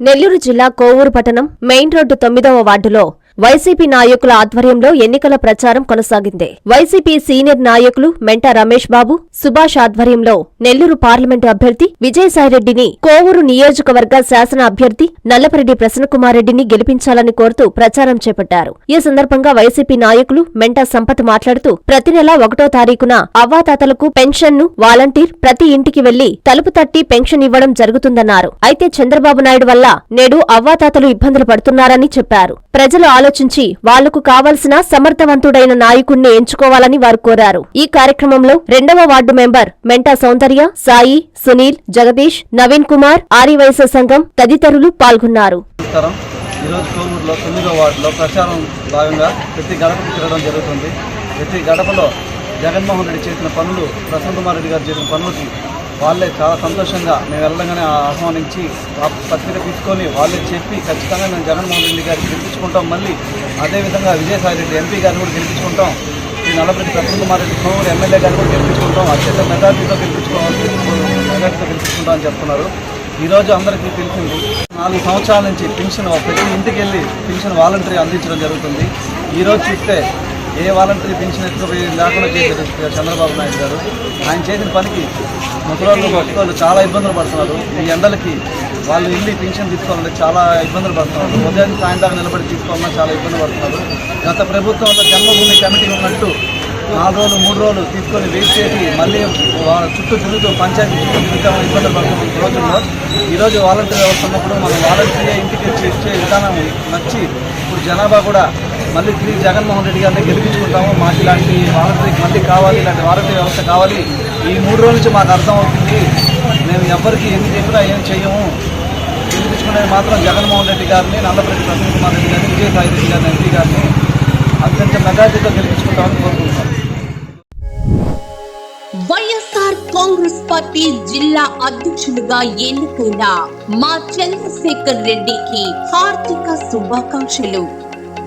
నెల్లూరు జిల్లా కోవూరు పట్టణం main road తొమ్మిదవ వార్డులో వైసీపీ నాయకుల ఆధ్వర్యంలో ఎన్నికల ప్రచారం కొనసాగింది. వైసీపీ సీనియర్ నాయకులు మెంటా రమేష్ బాబు సుభాష్ ఆధ్వర్యంలో నెల్లూరు పార్లమెంటు అభ్యర్థి విజయసాయిరెడ్డిని కోవూరు నియోజకవర్గ శాసన అభ్యర్థి నల్లపరెడ్డి ప్రసన్నకుమారెడ్డిని గెలిపించాలని కోరుతూ ప్రచారం చేపట్టారు. ఈ సందర్భంగా వైసీపీ నాయకులు మెంటా సంపత్ మాట్లాడుతూ ప్రతి నెల ఒకటో తారీఖున అవ్వాతాతలకు పెన్షన్ను వాలంటీర్ ప్రతి ఇంటికి వెళ్ళి తలుపు తట్టి పెన్షన్ ఇవ్వడం జరుగుతుందన్నారు. అయితే చంద్రబాబు నాయుడు వల్ల నేడు అవ్వాతాతలు ఇబ్బందులు పడుతున్నారని చెప్పారు. ప్రజలు ఆలోచించి వాళ్ళకు కావలసిన సమర్థవంతుడైన నాయకుణ్ణి ఎంచుకోవాలని వారు కోరారు. ఈ కార్యక్రమంలో రెండవ వార్డు మెంబర్ మెంటా సౌందర్య సాయి సునీల్ జగదీష్ నవీన్ కుమార్ ఆర్యవైశ్య సంఘం తదితరులు పాల్గొన్నారు. ఈరోజు కోవూరులో తొమ్మిదో వార్డులో ప్రచారం భాగంగా ప్రతి గడపకు తిరగడం జరుగుతుంది. ప్రతి గడపలో జగన్మోహన్ రెడ్డి చేసిన పనులు ప్రసన్న కుమార్ రెడ్డి గారు చేసిన పనులకి వాళ్ళే చాలా సంతోషంగా మేము వెళ్ళడంగానే ఆహ్వానించి ఆ పత్రిక తీసుకొని వాళ్ళే చెప్పి ఖచ్చితంగా మేము జగన్మోహన్ రెడ్డి గారికి గెలిపించుకుంటాం. మళ్ళీ అదేవిధంగా విజయసాయి రెడ్డి ఎంపీ గారిని కూడా గెలిపించుకుంటాం. ఈ నల్లపరెడ్డి ప్రసన్న కుమార్ రెడ్డి కోవూరు ఎమ్మెల్యే గారిని కూడా గెలిపించుకుంటాం. అత్యంత మెజార్టీతో గెలిపించుకోవాలి మెజార్టీతో గెలిపించుకుంటాం అని చెప్తున్నారు. ఈరోజు అందరికీ తెలిసింది నాలుగు సంవత్సరాల నుంచి పెన్షన్ ప్రతి ఇంటికి వెళ్ళి పెన్షన్ వాలంటరీ అందించడం జరుగుతుంది. ఈరోజు చూస్తే ఏ వాలంటరీ పెన్షన్ ఎత్తుకుపోయి లేకుండా చేశారు చంద్రబాబు నాయుడు గారు. ఆయన చేసిన పనికి ముసలోళ్ళు వాళ్ళు చాలా ఇబ్బందులు పడుతున్నారు. ఈ ఎండలకి వాళ్ళు వెళ్ళి పెన్షన్ తీసుకోవాలంటే చాలా ఇబ్బందులు పడుతున్నారు. ఉదయం సాయంత్రం నిలబడి తీసుకోవాలన్నా చాలా ఇబ్బంది పడుతున్నారు. గత ప్రభుత్వంలో జన్మభూమి కమిటీ ఉన్నట్టు నాలుగు రోజులు మూడు రోజులు తీసుకొని వెయిట్ చేసి మళ్ళీ వాళ్ళ చుట్టూ తిరుగుతూ పంచాయతీ చుట్టూ తిరుగుతామని ఇబ్బందులు ఈ రోజుల్లో ఈరోజు వాలంటీర్ వస్తున్నప్పుడు మనం వాలంటీర్ ఇంటికి వచ్చి ఇచ్చే విధానం నచ్చి ఇప్పుడు జనాభా కూడా మళ్ళీ తిరిగి జగన్మోహన్ రెడ్డి గారిని గెలిపించుకుంటాము. మాకు ఇలాంటి వాలంటీర్కి మళ్ళీ కావాలి ఇలాంటి వాలంటీర్ వ్యవస్థ కావాలి. ఈ మూడు రోజుల నుంచి మాకు అర్థం అవుతుంది మేము ఎవరికి ఎన్ని చెప్పినా ఏం చెయ్యము. గెలిపించుకునేది మాత్రం జగన్మోహన్ రెడ్డి గారిని నల్లపరెడ్డి ప్రసన్న కుమార్ రెడ్డి గారిని విజయసాయి రెడ్డి గారిని ఎంపీ గారిని అత్యంత మెజార్టీతో గెలిపించుకుంటామని కోరుకుంటున్నాం. వైఎస్ఆర్ కాంగ్రెస్ పార్టీ జిల్లా అధ్యక్షులుగా ఎన్నికైన మా చంద్రశేఖర్ రెడ్డికి హార్దిక శుభాకాంక్షలు.